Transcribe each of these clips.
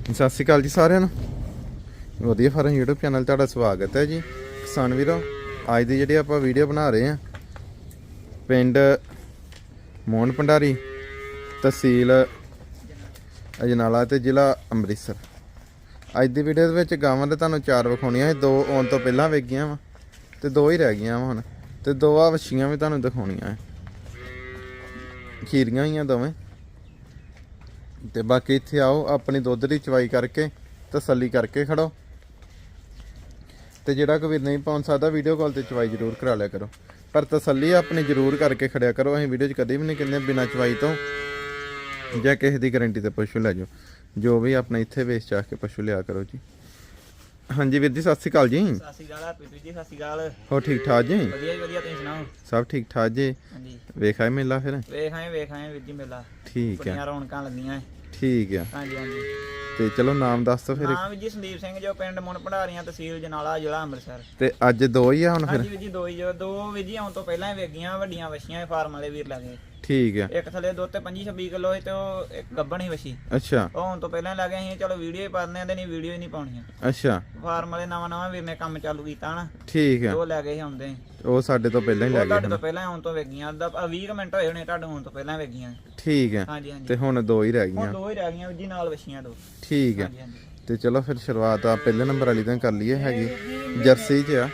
ਸਤਿ ਸ਼੍ਰੀ ਅਕਾਲ ਜੀ ਸਾਰਿਆਂ ਨੂੰ। ਵਧੀਆ ਫਾਰਮ YouTube ਚੈਨਲ ਤੁਹਾਡਾ ਸਵਾਗਤ ਹੈ ਜੀ। ਕਿਸਾਨ ਵੀਰੋ, ਅੱਜ ਦੀ ਜਿਹੜੀ ਆਪਾਂ ਵੀਡੀਓ ਬਣਾ ਰਹੇ ਹਾਂ, ਪਿੰਡ ਮੋਹਨ ਭੰਡਾਰੀ ਤਹਿਸੀਲ ਅਜਨਾਲਾ ਤੇ ਜ਼ਿਲ੍ਹਾ ਅੰਮ੍ਰਿਤਸਰ। ਅੱਜ ਦੀ ਵੀਡੀਓ ਦੇ ਵਿੱਚ ਗਾਵਾਂ ਦੇ ਤੁਹਾਨੂੰ ਚਾਰ ਵਿਖਾਉਣੀਆਂ ਦੋ ਆਉਣ ਤੋਂ ਪਹਿਲਾਂ ਵੇਖ ਵਾ ਤੇ ਦੋ ਹੀ ਰਹਿ ਗਈਆਂ ਵਾ ਹੁਣ ਤੇ ਦੋ ਆ ਵੱਛੀਆਂ ਵੀ ਤੁਹਾਨੂੰ ਦਿਖਾਉਣੀਆਂ ਹੈ। ਖੀਰੀਆਂ ਹੋਈਆਂ ਦੋਵੇਂ। ਤੇ ਬਾਕੀ ਇੱਥੇ ਆਓ, ਆਪਣੀ ਦੁੱਧ ਦੀ ਚਵਾਈ ਕਰਕੇ ਤਸੱਲੀ ਕਰਕੇ ਖੜੋ। ਤੇ ਜਿਹੜਾ ਕੋਈ ਨਹੀਂ ਪਹੁੰਚ ਸਕਦਾ ਵੀਡੀਓ ਕਾਲ ਤੇ ਚਵਾਈ ਜ਼ਰੂਰ ਕਰਾ ਲਿਆ ਕਰੋ। ਪਰ ਤਸੱਲੀ ਆਪਣੀ ਜ਼ਰੂਰ ਕਰਕੇ ਖੜਿਆ ਕਰੋ। ਅਸੀਂ ਵੀਡੀਓ 'ਚ ਕਦੇ ਵੀ ਨਹੀਂ ਕਹਿੰਦੇ ਬਿਨਾਂ ਚਵਾਈ ਤੋਂ ਜਾਂ ਕਿਸੇ ਦੀ ਗਾਰੰਟੀ ਤੇ ਪਸ਼ੂ ਲੈ ਜਾਓ। ਜੋ ਵੀ ਆਪਣਾ ਇੱਥੇ ਵੇਚ ਚਾਹ ਕੇ ਪਸ਼ੂ ਲਿਆ ਕਰੋ ਜੀ। ਹਾਂਜੀ ਵੀਰ ਜੀ ਸਤਿ ਸ਼੍ਰੀ ਅਕਾਲ ਜੀ। ਸਤਿ ਸ਼੍ਰੀ ਅਕਾਲ ਪੀਟੂ ਜੀ ਸਤਿ ਸ਼੍ਰੀ ਅਕਾਲ। ਹੋ ਠੀਕ ਠਾਕ ਜੀ? ਵਧੀਆ ਜੀ ਵਧੀਆ ਤੁਸੀਂ ਸੁਣਾਓ? ਸਭ ਠੀਕ ਠਾਕ ਜੀ। ਹਾਂਜੀ। ਵੇਖ ਆਏ ਮੇਲਾ ਫਿਰ? ਵੇਖ ਆਏ ਵੇਖ ਆਏ ਵੀਰ ਜੀ ਮੇਲਾ। ਠੀਕ ਹੈ ਬੜੀਆਂ ਰੌਣਕਾਂ ਲੱਗੀਆਂ। ਠੀਕ ਹੈ ਹਾਂਜੀ ਹਾਂਜੀ। ਤੇ ਚਲੋ ਨਾਮ ਦੱਸ ਦਿਓ ਫਿਰ ਨਾਮ ਜੀ ਸੰਦੀਪ ਸਿੰਘ ਜੋ ਪਿੰਡ ਮੁੰਨ ਭੰਡਾਰੀਆਂ ਤਹਿਸੀਲ ਜਨਾਲਾ ਜ਼ਿਲ੍ਹਾ ਅੰਮ੍ਰਿਤਸਰ। ਤੇ ਅੱਜ ਦੋ ਹੀ ਆ ਹੁਣ ਫਿਰ? ਹਾਂਜੀ ਵੀਰ ਜੀ ਦੋ ਹੀ ਜੋ ਦੋ ਵੀਰ ਜੀ ਆਉਣ ਤੋਂ ਪਹਿਲਾਂ ਹੀ ਵੇਗੀਆਂ ਵੱਡੀਆਂ ਵਛੀਆਂ ਫਾਰਮ ਵਾਲੇ ਵੀਰ ਲੱਗੇ ਠੀਕ ਹੈ। ਇੱਕ ਥੱਲੇ ਦੁੱਧ ਤੇ 25 26 ਕਿਲੋ ਸੀ ਤੇ ਉਹ ਇੱਕ ਗੱਬਣ ਹੀ ਵਛੀ। ਅੱਛਾ। ਉਹ ਤੋਂ ਪਹਿਲਾਂ ਲੱਗੇ ਅਸੀਂ ਚਲੋ ਵੀਡੀਓ ਹੀ ਪਾਉਂਦੇ ਆਂਦੇ ਨਹੀਂ ਵੀਡੀਓ ਹੀ ਨਹੀਂ ਪਾਉਣੀਆਂ। ਅੱਛਾ। ਫਾਰਮ ਵਾਲੇ ਨਵਾਂ ਨਵਾਂ ਵੀਰ ਨੇ ਕੰਮ ਚਾਲੂ ਕੀਤਾ ਨਾ ਠੀਕ ਹੈ। ਉਹ ਲੈ ਗਏ ਸੀ। ਉਹ ਸਾਡੇ ਤੋਂ ਪਹਿਲਾਂ ਹੀ ਲੈ ਗਏ ਤੁਹਾਡੇ ਤੋਂ ਪਹਿਲਾਂ ਆਉਣ ਤੋਂ ਵੇਗੀਆਂ। ਦਾ 20 ਕੁ ਮਿੰਟ ਹੋਏ ਹੋਣੇ ਤੁਹਾਡੇ ਆਉਣ ਤੋਂ ਪਹਿਲਾਂ ਵੇਗੀਆਂ। ਠੀਕ ਹੈ। ਹਾਂਜੀ ਹਾਂਜੀ। ਤੇ ਹੁਣ ਦੋ ਹੀ ਰਹਿ ਹੁਣ ਗਈਆਂ। ਦੋ ਹੀ ਰਹਿ ਗਈਆਂ ਜੀ ਨਾਲ ਵਛੀਆਂ ਦੋ। ਠੀਕ ਹੈ। ਹਾਂਜੀ ਹਾਂਜੀ। ਤੇ ਚਲੋ ਫਿਰ ਸ਼ੁਰੂਆਤ ਆ ਪਹਿਲੇ ਨੰਬਰ ਵਾਲੀ ਤੋਂ ਕਰ ਲਈਏ ਹੈਗੀ। ਜਰਸੀ ਚ ਆ।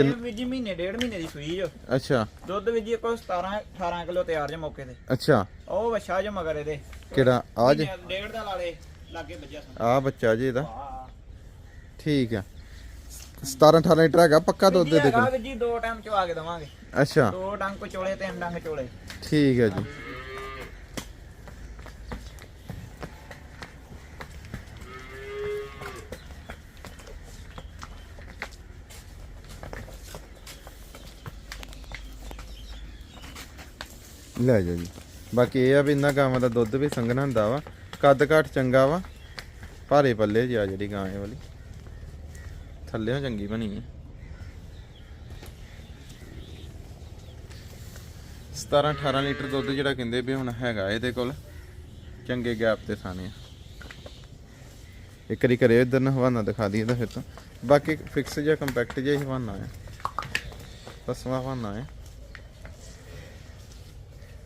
ਇਹ ਵੀ ਜੀ ਮਹੀਨੇ ਡੇਢ ਮਹੀਨੇ ਦੀ ਸੂਈ ਜੋ ਅੱਛਾ। ਦੁੱਧ ਵੀ ਜੀ ਕੋ 17 18 ਕਿਲੋ ਤਿਆਰ ਜੇ ਮੌਕੇ ਤੇ। ਅੱਛਾ। ਉਹ ਵਛਾ ਜੋ ਮਗਰ ਇਹਦੇ। ਕਿਹੜਾ? ਆ ਜੀ? ਮਹੀਨੇ ਡੇਢ ਦਾ ਲਾਲੇ ਲਾਗੇ ਵੱਜਿਆ ਸਨ ਆ ਬੱਚਾ ਜੀ ਇਹਦਾ। ਵਾਹ ਠੀਕ ਹੈ 17 18 ਲੀਟਰ ਹੈਗਾ ਪੱਕਾ ਦੁੱਧ ਦੇ ਹੈਗਾ ਕੋਲ? ਵੀ ਜੀ ਦੋ ਟਾਈਮ ਚਵਾ ਕੇ ਦਵਾਂਗੇ। ਅੱਛਾ। ਦੋ ਡੰਗ ਚੋਲੇ ਤਿੰਨ ਡੰਗ ਚੋਲੇ। ਠੀਕ ਹੈ ਜੀ। ਲੈ ਜਾਓ ਜੀ। ਬਾਕੀ ਇਹ ਆ ਵੀ ਇਹਨਾਂ ਗਾਵਾਂ ਦਾ ਦੁੱਧ ਵੀ ਸੰਘਣਾ ਹੁੰਦਾ ਵਾ। ਕੱਦ ਘਾਟ ਚੰਗਾ ਵਾ। ਭਾਰੇ ਪੱਲੇ ਜੀ ਆ ਜਿਹੜੀ ਗਾਂ ਇਹ ਵਾਲੀ। ਥੱਲੇੋਂ ਚੰਗੀ ਬਣੀ ਹੈ 17 18 ਲੀਟਰ ਦੁੱਧ ਜਿਹੜਾ ਕਹਿੰਦੇ ਵੀ ਹੁਣ ਹੈਗਾ ਇਹਦੇ ਕੋਲ। ਚੰਗੇ ਗੈਪ ਤੇ ਥਾਣੇ ਆ। ਇੱਕ ਵਾਰੀ ਕਰਿਓ ਇਧਰ ਨੂੰ ਹਵਾਨਾ ਦਿਖਾ ਦਈਏ ਤਾਂ ਫਿਰ ਤਾਂ। ਬਾਕੀ ਫਿਕਸ ਜਿਹਾ ਕੰਪੈਕਟ ਜਿਹਾ ਹੀ ਹਵਾਨਾ ਹੈ ਪਸਵਾ ਹਵਾਨਾ ਹੈ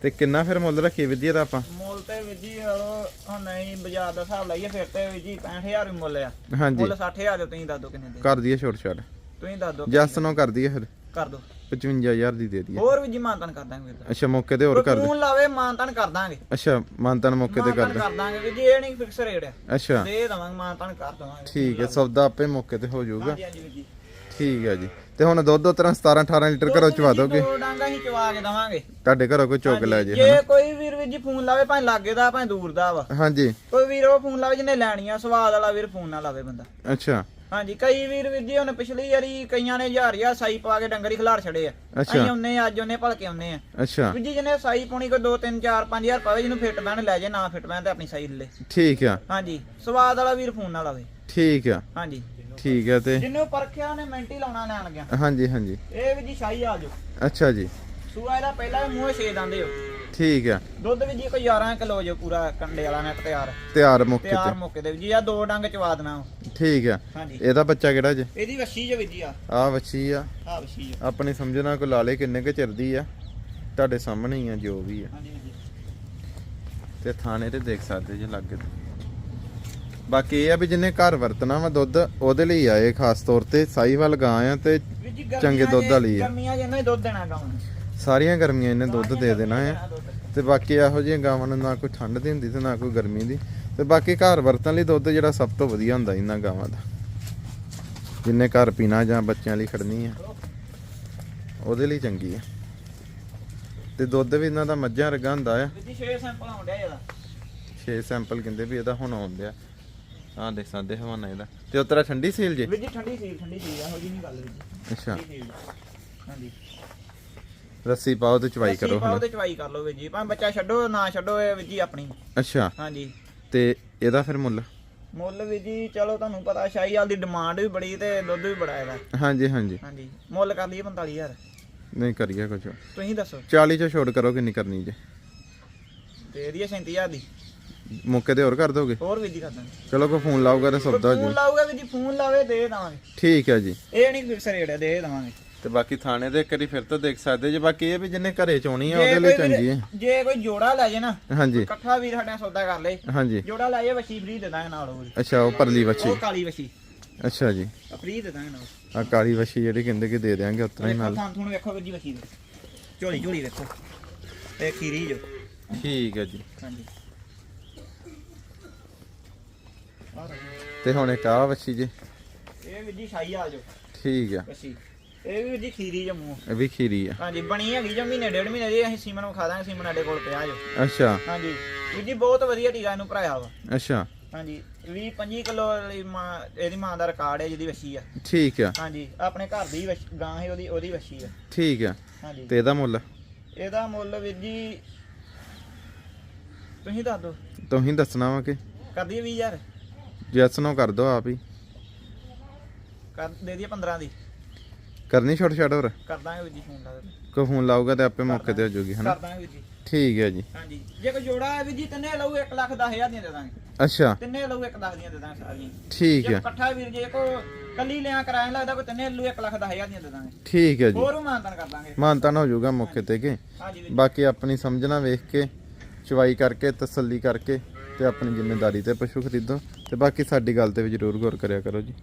ਤੇ ਕਿੰਨਾ ਫਿਰ ਮੁੱਲ ਰੱਖੀ ਵਿਧੀ ਦਾ ਆਪਾਂ? ਮੁੱਲ ਤੇ ਵੀ ਜੀ ਹਲੋ ਹੁਣ ਨਹੀਂ ਬਾਜ਼ਾਰ ਦਾ ਹਿਸਾਬ ਲਾਈਏ ਫਿਰ ਤੇ ਵੀ ਜੀ 65000 ਵੀ ਮੁੱਲ ਆ। ਹਾਂਜੀ। ਮੁੱਲ 60000 ਦੇ ਤੁਸੀਂ ਦੱਸ ਦਿਓ ਕਿੰਨੇ ਦੇ। ਕਰ ਦਈਏ ਛੋਟ ਛੋਟ। ਤੁਸੀਂ ਦੱਸ ਦਿਓ ਜਸ ਨੂੰ ਕਰ ਦਈਏ ਫਿਰ। ਕਰ ਦਿਓ। 55000 ਦੀ ਦੇ ਦਈਏ। ਹੋਰ ਵੀ ਜੀ ਮਾਨਤਨ ਕਰ ਦਾਂਗੇ ਵੀਰ ਅੱਛਾ ਮੌਕੇ ਤੇ ਹੋਰ ਕਰ ਦੇ। ਫੋਨ ਲਾਵੇ ਮਾਨਤਨ ਕਰ ਦਾਂਗੇ। ਅੱਛਾ ਮਾਨਤਨ ਮੌਕੇ ਤੇ ਕਰ ਮਾਨਤਨ ਦੇ। ਕਰ ਦਾਂਗੇ ਵੀ ਜੀ ਇਹ ਨਹੀਂ ਫਿਕਸ ਰੇਟ ਆ। ਅੱਛਾ। ਦੇ ਦਵਾਂਗੇ ਮਾਨਤਨ ਕਰ ਦਵਾਂਗੇ। ਠੀਕ ਹੈ ਸੌਦਾ ਆਪੇ ਮੌਕੇ ਤੇ ਹੋ ਜਾਊਗਾ। ਹਾਂਜੀ ਹਾਂਜੀ ਵੀਰ ਜੀ। ਠੀਕ ਹੈ ਜੀ। ਤੇ ਹੁਣ ਦੁੱਧ ਉਤਰਾਂ 17 18 ਲੀਟਰ ਘਰੋਂ ਚਵਾ ਦੋਗੇ? ਦੋ ਡਾਂਗਾ ਹੀ ਚਵਾ ਕੇ ਦਵਾਂਗੇ। ਤੁਹਾਡੇ ਘਰੋਂ ਕੋਈ ਚੁੱਕ ਲੈ ਜੇ ਜੇ ਕੋਈ ਵੀਰ ਵੀਰ ਜੀ ਫੋਨ ਲਾਵੇ ਭਾਵੇਂ ਲਾਗੇ ਦਾ ਭਾਵੇਂ ਦੂਰ ਦਾ ਵਾ। ਹਾਂਜੀ। ਕੋਈ ਵੀਰ ਉਹ ਫੋਨ ਲਾਵੇ ਜਿਹਨੇ ਲੈਣੀ ਆ ਸਵਾਦ ਵਾਲਾ ਵੀਰ ਫੋਨ ਨਾ ਲਾਵੇ ਬੰਦਾ। ਅੱਛਾ। ਹਾਂਜੀ ਕਈ ਵੀਰ ਵੀਰ ਜੀ ਹੁਣ ਪਿਛਲੀ ਵਾਰੀ ਕਈਆਂ ਨੇ ਹਜ਼ਾਰ ਹਜ਼ਾਰ ਸਾਈ ਪਾ ਕੇ ਡੰਗਰੀ ਖਿਲਾਰ ਛੜੇ ਆ। ਅੱਛਾ। ਅਸੀਂ ਉਹਨੇ ਅੱਜ ਉਹਨੇ ਭਲਕੇ ਉਹਨੇ ਆ ਅੱਛਾ। ਵੀਰ ਜੀ ਜਿਹਨੇ ਸਾਈ ਪਾਉਣੀ ਕੋਈ 2 3 4 5000 ਪਾਵੇ ਜਿਹਨੂੰ ਫਿੱਟ ਬੈਣ ਲੈ ਜੇ ਨਾ ਫਿੱਟ ਬੈਣ ਤੇ ਆਪਣੀ ਸਾਈ ਲੇ ਠੀਕ ਆ। ਹਾਂਜੀ ਸਵਾਦ ਵਾਲਾ ਵੀਰ ਫੋਨ ਨਾ ਲਾਵੇ। ਠੀਕ ਆ। ਹਾਂਜੀ। ਠੀਕ ਆ ਤੇ ਜਿਹਨੂੰ ਪਰਖਿਆ ਨੇ ਮਿੰਟ ਹੀ ਲਾਉਣਾ ਲੈਣ ਗਿਆ। ਹਾਂਜੀ ਹਾਂਜੀ। ਇਹ ਵੀ ਜੀ ਸ਼ਾਹੀ ਆ ਜੋ ਅੱਛਾ ਜੀ। ਸੂਆ ਇਹਦਾ ਪਹਿਲਾਂ ਮੂੰਹ ਛੇ ਦੰਦੇ ਹੋ। ਠੀਕ ਆ ਦੁੱਧ ਵੀ ਜੀ ਕੋਈ 11 ਕਿਲੋ ਜੋ ਪੂਰਾ ਕੰਡੇ ਵਾਲਾ ਨੈਟ ਤਿਆਰ। ਤਿਆਰ ਮੌਕੇ ਤਿਆਰ ਤੇ ਮੌਕੇ ਤੇ ਵੀ ਜੀ ਆ ਦੋ ਡੰਗ ਚਵਾ ਦੇਣਾ। ਠੀਕ ਆ ਇਹਦਾ ਬੱਚਾ ਕਿਹੜਾ ਜੇ? ਇਹਦੀ ਵੱਛੀ ਜੋ ਜੀ ਆ। ਆ ਵੱਛੀ ਆ। ਆ ਵੱਛੀ ਜੋ। ਆਪਣੀ ਸਮਝਣਾ ਕੋ ਲਾਲੇ ਕਿੰਨੇ ਕੁ ਚਿਰਦੀ ਆ। ਤੁਹਾਡੇ ਸਾਹਮਣੇ ਹੀ ਆ ਜੋ ਵੀ ਆ। ਹਾਂਜੀ ਹਾਂਜੀ। ਤੇ ਥਾਣੇ ਤੇ ਦੇਖ ਸਕਦੇ ਜੇ ਲੱਗੇ ਬਾਕੀ ਇਹ ਆ ਵੀ ਜਿੰਨੇ ਘਰ ਵਰਤਣਾ ਵਾ ਦੁੱਧ ਉਹਦੇ ਲਈ ਆਏ ਖਾਸ ਤੌਰ ਤੇ। ਸਾਈਵਾਲ ਗਾਂ ਆ ਤੇ ਚੰਗੇ ਦੁੱਧ ਵਾਲੀ ਆ। ਗਰਮੀਆਂ ਜਿਹਨੇ ਦੁੱਧ ਦੇਣਾ ਗਾਉਂ ਸਾਰੀਆਂ ਗਰਮੀਆਂ ਇਹਨੇ ਦੁੱਧ ਦੇ ਦੇਣਾ ਆ। ਤੇ ਬਾਕੀ ਇਹੋ ਜਿਹੀਆਂ ਗਾਵਾਂ ਨੂੰ ਨਾ ਕੋਈ ਠੰਡ ਦੀ ਹੁੰਦੀ ਤੇ ਨਾ ਕੋਈ ਗਰਮੀ ਦੀ। ਤੇ ਬਾਕੀ ਘਰ ਵਰਤਣ ਲਈ ਦੁੱਧ ਜਿਹੜਾ ਸਭ ਤੋਂ ਵਧੀਆ ਹੁੰਦਾ ਇਹਨਾਂ ਗਾਵਾਂ ਦਾ। ਜਿੰਨੇ ਘਰ ਪੀਣਾ ਜਾਂ ਬੱਚਿਆਂ ਲਈ ਖੜਨੀ ਆ ਉਹਦੇ ਲਈ ਚੰਗੀ ਆ। ਤੇ ਦੁੱਧ ਵੀ ਇਹਨਾਂ ਦਾ ਮੱਝਾਂ ਵਰਗਾ ਹੁੰਦਾ ਆ। ਵੀਰ ਜੀ 6 ਸੈਂਪਲ ਆਉਂਦੇ ਆ ਇਹਦਾ। 6 ਸੈਂਪਲ ਕਹਿੰਦੇ ਵੀ ਇਹਦਾ ਹੁਣ ਆਉਂਦਿਆ ਆਹ ਦੇਖ ਸਕਦੇ ਹਵਾਨਾ ਇਹਦਾ। ਤੇ ਉਤਰਾ ਠੰਡੀ ਸੀਲ ਜੇ? ਵੀਰ ਜੀ ਠੰਡੀ ਸੀਲ ਠੰਡੀ ਸੀਲ ਇਹੋ ਜੀ ਨਹੀਂ ਗੱਲ ਵੀਰ ਜੀ ਅੱਛਾ। ਠੰਡੀ ਸੀਲ। ਹਾਂਜੀ। ਰੱਸੀ ਪਾਓ ਤੇ ਚਵਾਈ ਕਰੋ ਪਾਓ ਹੁਣ ਤੇ ਚਵਾਈ ਕਰ ਲਓ ਵੀਰ ਜੀ। ਭਾਵੇਂ ਬੱਚਾ ਛੱਡੋ ਨਾ ਛੱਡੋ ਇਹ ਵੀਰ ਜੀ ਆਪਣੀ। ਅੱਛਾ। ਹਾਂਜੀ। ਤੇ ਇਹਦਾ ਫਿਰ ਮੁੱਲ? ਮੁੱਲ ਵੀਰ ਜੀ ਚਲੋ ਤੁਹਾਨੂੰ ਪਤਾ ਸ਼ਾਹੀ ਵਾਲ ਦੀ ਡਿਮਾਂਡ ਵੀ ਬੜੀ ਤੇ ਦੁੱਧ ਵੀ ਬੜਾ ਇਹਦਾ। ਹਾਂਜੀ ਹਾਂਜੀ। ਹਾਂਜੀ। ਮੁੱਲ ਕਰ ਲਈਏ 45000 ਨਹੀਂ ਕਰੀਏ ਕੁਝ ਤੁਸੀਂ ਦੱਸੋ। 40 ਚ ਛੋੜ ਕਰੋ ਕਿੰਨੀ ਕਰਨੀ ਜੇ। ਤੇ ਇਹਦੀ 37000 ਦੀ। ਮੌਕੇ ਤੇ ਹੋਰ ਕਰ ਦੋਗੇ? ਹੋਰ ਵੀਰ ਜੀ ਕਰ ਦਾਂਗੇ। ਚਲੋ ਕੋਈ ਫੋਨ ਲਾਊਗਾ ਤਾਂ ਸੌਦਾ ਹੋ ਫੋਨ ਲਾਊਗਾ ਵੀਰ ਜੀ ਫੋਨ ਲਾਵੇ ਦੇ ਦੇਵਾਂਗੇ ਠੀਕ ਹੈ ਜੀ। ਇਹ ਨਹੀਂ ਫਿਕਸ ਰੇਟ ਹੈ ਦੇ ਦੇਵਾਂਗੇ। ਤੇ ਬਾਕੀ ਥਾਣੇ ਦੇ ਇੱਕ ਵਾਰੀ ਫਿਰ ਤੋਂ ਦੇਖ ਸਕਦੇ ਜੇ ਬਾਕੀ ਇਹ ਵੀ ਜਿਹਨੇ ਘਰੇ ਚੋਣੀ ਆ ਉਹਦੇ ਲਈ ਚੰਗੀ ਹੈ ਵੀਰ- ਜੇ ਕੋਈ ਜੋੜਾ ਲੈ ਜੇ ਨਾ ਹਾਂਜੀ। ਇਕੱਠਾ ਵੀਰ ਸਾਡੇ ਨਾਲ ਸੌਦਾ ਕਰ ਲੇ। ਹਾਂਜੀ। ਜੋੜਾ ਲੈ ਜੇ ਵਛੀ ਫ੍ਰੀ ਦੇ ਦਾਂਗੇ ਨਾਲ ਉਹ ਅੱਛਾ ਉਹ ਪਰਲੀ ਵੱਛੀ। ਉਹ ਕਾਲੀ ਵਛੀ। ਅੱਛਾ ਜੀ। ਫ੍ਰੀ ਦੇ ਦਾਂਗੇ ਨਾਲ। ਆ ਕਾਲੀ ਵੱਛੀ ਜਿਹੜੀ ਕਹਿੰਦੇ ਕਿ ਦੇ ਦਿਆਂਗੇ ਉਤਰਾ ਹੀ ਨਾਲ। ਥਾਂ ਥੂਣ ਵੇਖੋ ਵੀਰ ਜੀ ਵਛੀ ਦੇ। ਝੋਲੀ ਝੋਲੀ ਵੇਖੋ। ਇਹ ਖੀਰੀ ਜੋ। ਠੀਕ ਹੈ ਜੀ। ਹਾਂਜੀ। ਤੇ ਹੁਣ ਇੱਕ ਆ ਵੱਛੀ ਜੀ। ਇਹ ਵੀਰ ਜੀ ਸ਼ਾਹੀ ਆ ਜੋ ਠੀਕ ਆ। ਵਛੀ। ਇਹ ਵੀ ਜੀ ਖੀਰੀ ਜੋ ਮੂੰਹ ਇਹ ਵੀ ਖੀਰੀ ਆ। ਹਾਂਜੀ ਬਣੀ ਹੈਗੀ ਜੋ ਮਹੀਨੇ ਡੇਢ ਮਹੀਨੇ ਦੀ। ਅਸੀਂ ਸੀਮਨ ਵਿਖਾ ਦਾਂਗੇ ਸੀਮਨ ਸਾਡੇ ਕੋਲ ਪਿਆ ਜੋ ਅੱਛਾ। ਹਾਂਜੀ। ਵੀਰ ਜੀ ਬਹੁਤ ਵਧੀਆ ਟੀਕਾ ਇਹਨੂੰ ਭਰਾਇਆ ਵਾ। ਅੱਛਾ। ਹਾਂਜੀ 20 25 ਕਿਲੋ ਵਾਲੀ ਮਾਂ ਇਹਦੀ ਮਾਂ ਦਾ ਰਿਕਾਰਡ ਹੈ ਜਿਹਦੀ ਵਛੀ ਆ। ਠੀਕ ਆ। ਹਾਂਜੀ ਆਪਣੇ ਘਰ ਦੀ ਗਾਂ ਹੈ ਉਹਦੀ ਉਹਦੀ ਵਛੀ ਆ। ਠੀਕ ਆ। ਹਾਂਜੀ। ਤੇ ਇਹਦਾ ਮੁੱਲ? ਇਹਦਾ ਮੁੱਲ ਵੀਰ ਜੀ ਤੁਸੀਂ ਦੱਸ ਦਿਓ। ਤੁਸੀਂ ਦੱਸਣਾ ਵਾ ਕਿ? ਕਰ ਦਈਏ 20000 ਜੈਸ ਨੂੰ ਕਰ ਦੋ ਆਪ ਹੀ। ਕਰ ਦੇ ਦਈਏ 15 ਦੀ। ਕਰਨੀ ਛੋਟ ਛੋਟ ਹੋਰ? ਕਰ ਦਾਂਗੇ ਵੀਰ ਜੀ ਫੋਨ ਲਾ ਦੇ ਕੋਈ ਫੋਨ ਲਾਊਗਾ ਤੇ ਆਪੇ ਮੌਕੇ ਤੇ ਹੋ ਜਾਊਗੀ ਹਨਾ? ਕਰ ਦਾਂਗੇ ਵੀਰ ਜੀ। ਠੀਕ ਹੈ ਜੀ। ਹਾਂਜੀ। ਜੇ ਕੋਈ ਜੋੜਾ ਹੈ ਵੀਰ ਜੀ ਤਿੰਨੇ ਲਊ 1 ਲੱਖ 10000 ਦੀਆਂ ਦੇ ਦਾਂਗੇ। ਅੱਛਾ। ਤਿੰਨੇ ਲਊ 1 ਲੱਖ ਦੀਆਂ ਦੇ ਦਾਂਗੇ ਸਾਰੀਆਂ। ਠੀਕ ਜੇ ਹੈ। ਇਕੱਠਾ ਵੀਰ ਜੇ ਕੋ ਕੱਲੀ ਲਿਆ ਕਰਾਇਆ ਲੱਗਦਾ ਕੋਈ ਤਿੰਨੇ ਲਊ 1 ਲੱਖ 10000 ਦੀਆਂ ਦੇ ਦਾਂਗੇ। ਠੀਕ ਹੈ ਜੀ। ਹੋਰ ਵੀ ਮਾਨਤਨ ਕਰ ਦਾਂਗੇ। ਮਾਨਤਾਨ ਹੋ ਜਾਊਗਾ ਮੌਕੇ ਤੇ ਕਿ। ਹਾਂਜੀ। ਵੀਰ ਬਾਕੀ ਆਪਣੀ ਸਮਝਣਾ ਵੇਖ ਕੇ ਚਵਾਈ ਕਰਕੇ ਤਸੱਲੀ ਕਰਕੇ। ਤੇ ਆਪਣੀ ਜ਼ਿੰਮੇਵਾਰੀ ਤੇ ਪਸ਼ੂ ਖਰੀਦੋ ਤੇ ਬਾਕੀ ਸਾਡੀ ਗੱਲ ਤੇ ਵੀ ਜ਼ਰੂਰ ਗੌਰ ਕਰਿਆ ਕਰੋ ਜੀ।